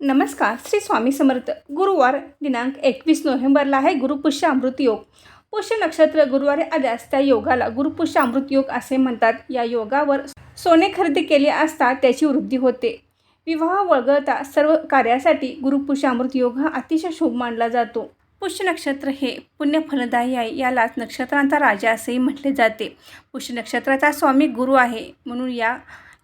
नमस्कार श्री स्वामी समर्थ. गुरुवार दिनांक एकवीस नोव्हेंबरला आहे गुरुपुष्य अमृत योग. पुष्य नक्षत्र गुरुवारी आल्यास त्या योगाला गुरुपुष्य अमृत योग असे म्हणतात. या योगावर सोने खरेदी केले असता त्याची वृद्धी होते. विवाह वळगळता सर्व कार्यासाठी गुरुपुष्य अमृत योग हा अतिशय शुभ मानला जातो. पुष्य नक्षत्र हे पुण्यफलदायी आहे यालाच नक्षत्रांचा राजा असेही म्हटले जाते. पुष्य नक्षत्राचा स्वामी गुरु आहे म्हणून या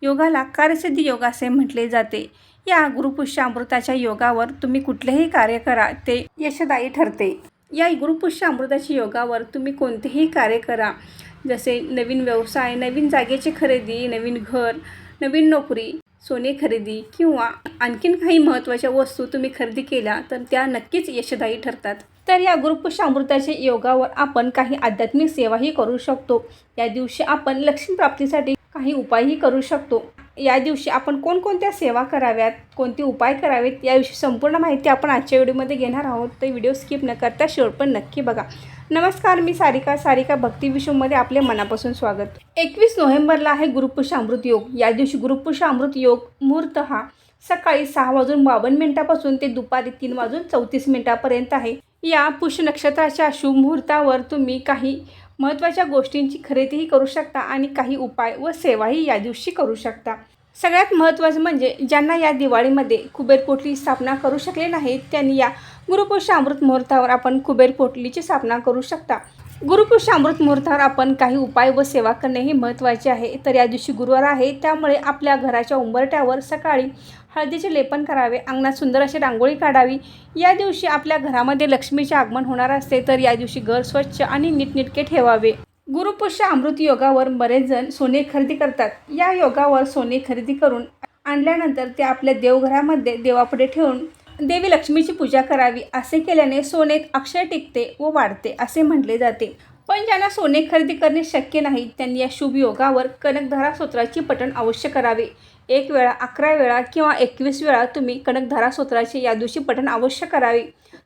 योगाला कार्यसिद्धी योग असे म्हटले जाते. या गुरुपुष्य अमृताच्या योगावर तुम्ही कुठलेही कार्य करा ते यशदायी ठरते. या गुरुपुष्य अमृताच्या योगावर तुम्ही कोणतेही कार्य करा जसे नवीन व्यवसाय नवीन जागेची खरेदी नवीन घर नवीन नोकरी सोने खरेदी किंवा आणखीन काही महत्त्वाच्या वस्तू तुम्ही खरेदी केल्या तर त्या नक्कीच यशदायी ठरतात. तर या गुरुपुष्य अमृताच्या योगावर आपण काही आध्यात्मिक सेवाही करू शकतो. या दिवशी आपण लक्ष्मीप्राप्तीसाठी काही उपायही करू शकतो. या दिवशी आपण कोणकोणत्या सेवा कराव्यात कोणते उपाय करावेत याविषयी संपूर्ण माहिती आपण आजच्या व्हिडिओमध्ये घेणार आहोत. तर व्हिडिओ स्किप न करता शेवट पण नक्की बघा. नमस्कार मी सारिका सारिका भक्ती विश्वमध्ये आपले मनापासून स्वागत. एकवीस नोव्हेंबरला आहे गुरुपुष्य अमृत योग. या दिवशी गुरुपुष्य अमृत योग मुहूर्त हा सकाळी सहा वाजून बावन्न मिनिटापासून ते दुपारी तीन वाजून चौतीस मिनिटापर्यंत आहे. या पुष्य नक्षत्राच्या शुभ मुहूर्तावर तुम्ही काही महत्त्वाच्या गोष्टींची खरेदीही करू शकता आणि काही उपाय व सेवाही या दिवशी करू शकता. सगळ्यात महत्त्वाचं म्हणजे ज्यांना या दिवाळीमध्ये कुबेर पोटली स्थापना करू शकले नाहीत त्यांनी या गुरुपुरुष अमृत मुहूर्तावर आपण कुबेर पोटलीची स्थापना करू शकता. गुरुपुष्य अमृत मुहूर्तावर आपण काही उपाय व सेवा करणे हे महत्त्वाचे आहे. तर या दिवशी गुरुवार आहे त्यामुळे आपल्या घराच्या उंबरट्यावर सकाळी हळदीचे लेपन करावे अंगणात सुंदर अशी रांगोळी काढावी. या दिवशी आपल्या घरामध्ये लक्ष्मीचे आगमन होणार असते तर या दिवशी घर स्वच्छ आणि नीटनेटके ठेवावे. गुरुपुष्य अमृत योगावर बरेच जण सोने खरेदी करतात. या योगावर सोने खरेदी करून आणल्यानंतर ते आपल्या देवघरामध्ये देवापुढे ठेवून देवी लक्ष्मीची पूजा करावी असे केल्याने सोनेत अक्षय टिकते व वाढते असे म्हटले जाते. पण ज्यांना सोने खरेदी करणे शक्य नाही त्यांनी या शुभ योगावर कनकधारा स्तोत्राची पठण अवश्य करावे. एक वेळा अकरा वेळा किंवा एकवीस वेळा तुम्ही कनकधारा स्तोत्राचे या दिवशी पठण अवश्य करावे.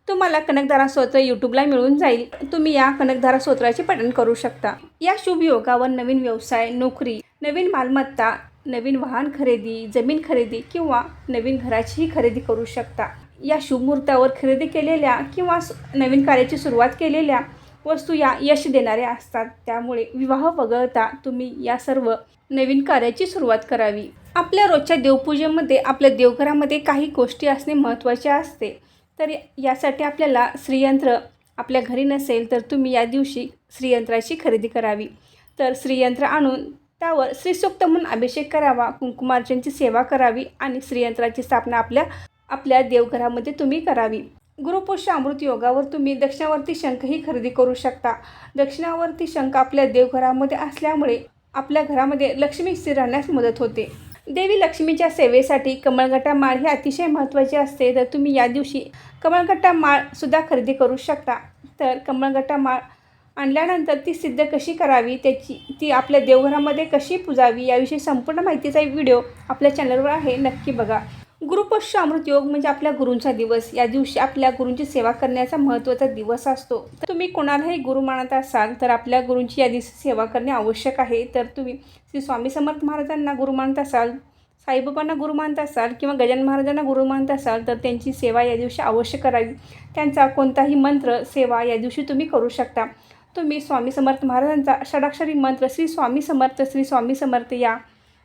तुम्हाला कनकधारा स्तोत्र यूट्यूबला मिळून जाईल. तुम्ही या कनकधारा स्तोत्राचे पठण करू शकता. या शुभ योगावर नवीन व्यवसाय नोकरी नवीन मालमत्ता नवीन वाहन खरेदी जमीन खरेदी किंवा नवीन घराचीही खरेदी करू शकता. या शुभमुहूर्तावर खरेदी केलेल्या किंवा नवीन कार्याची सुरुवात केलेल्या वस्तू या यश देणाऱ्या असतात. त्यामुळे विवाह वगळता तुम्ही या सर्व नवीन कार्याची सुरुवात करावी. आपल्या रोजच्या देवपूजेमध्ये आपल्या देवघरामध्ये काही गोष्टी असणे महत्त्वाचे असते. तर यासाठी आपल्याला श्रीयंत्र आपल्या घरी नसेल तर तुम्ही या दिवशी श्रीयंत्राची खरेदी करावी. तर श्रीयंत्र आणून त्यावर श्रीसूक्त म्हणून अभिषेक करावा. कुंकुमार्चनची सेवा करावी आणि श्रीयंत्राची स्थापना आपल्या आपल्या देवघरामध्ये तुम्ही करावी. गुरुपुष्य अमृत योगावर तुम्ही दक्षिणावर्ती शंखही खरेदी करू शकता. दक्षिणावर्ती शंख आपल्या देवघरामध्ये असल्यामुळे आपल्या घरामध्ये लक्ष्मी स्थिर राहण्यास मदत होते. देवी लक्ष्मीच्या सेवेसाठी कमळगट्टा माळ ही अतिशय महत्त्वाची असते. तर तुम्ही या दिवशी कमळगट्टा माळसुद्धा खरेदी करू शकता. तर कमळगट्टा माळ आणल्यानंतर ती सिद्ध कशी करावी त्याची ती आपल्या देवघरामध्ये कशी पुजावी याविषयी संपूर्ण माहितीचा एक व्हिडिओ आपल्या चॅनलवर आहे नक्की बघा. गुरुपक्ष अमृत योग म्हणजे आपल्या गुरूंचा दिवस. या दिवशी आपल्या गुरूंची सेवा करण्याचा महत्त्वाचा दिवस असतो. तर तुम्ही कोणालाही गुरु मानत असाल तर आपल्या गुरूंची या दिवशी सेवा करणे आवश्यक आहे. तर तुम्ही श्री स्वामी समर्थ महाराजांना गुरु मानत असाल साईबाबांना गुरु मानत असाल किंवा गजानन महाराजांना गुरु मानत असाल तर त्यांची सेवा या दिवशी अवश्य करावी. त्यांचा कोणताही मंत्र सेवा या दिवशी तुम्ही करू शकता. तुम्ही स्वामी समर्थ महाराजांचा षडाक्षरी मंत्र श्री स्वामी समर्थ श्री स्वामी समर्थ या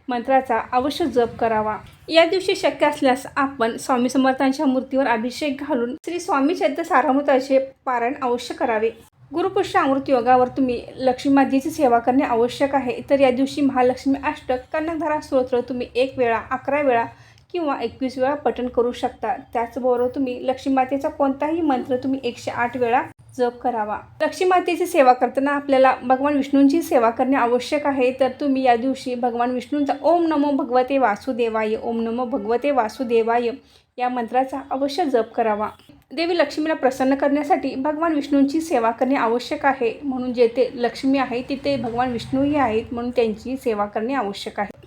मंत्राचा अवश्य जप करावा. या दिवशी शक्य असल्यास आपण स्वामी समर्थांच्या मूर्तीवर अभिषेक घालून श्री स्वामी चैत्र सारामृताचे पारायण अवश्य करावे. गुरुपुष्य अमृत योगावर तुम्ही लक्ष्मी मातेची सेवा करणे आवश्यक आहे. तर या दिवशी महालक्ष्मी अष्टक कन्नधारा स्तोत्र तुम्ही एक वेळा अकरा वेळा किंवा एकवीस वेळा पठण करू शकता. त्याचबरोबर तुम्ही लक्ष्मी मातेचा कोणताही मंत्र तुम्ही एकशे आठ वेळा जप करावा. लक्ष्मी मातेची सेवा करताना आपल्याला भगवान विष्णूंची सेवा करणे आवश्यक आहे. तर तुम्ही या दिवशी भगवान विष्णूंचा ओम नमो भगवते वासुदेवाय ओम नमो भगवते वासुदेवाय या मंत्राचा अवश्य जप करावा. देवी लक्ष्मीला प्रसन्न करण्यासाठी भगवान विष्णूंची सेवा करणे आवश्यक आहे. म्हणून जेथे लक्ष्मी आहे तिथे भगवान विष्णूही आहेत. म्हणून त्यांची सेवा करणे आवश्यक आहे.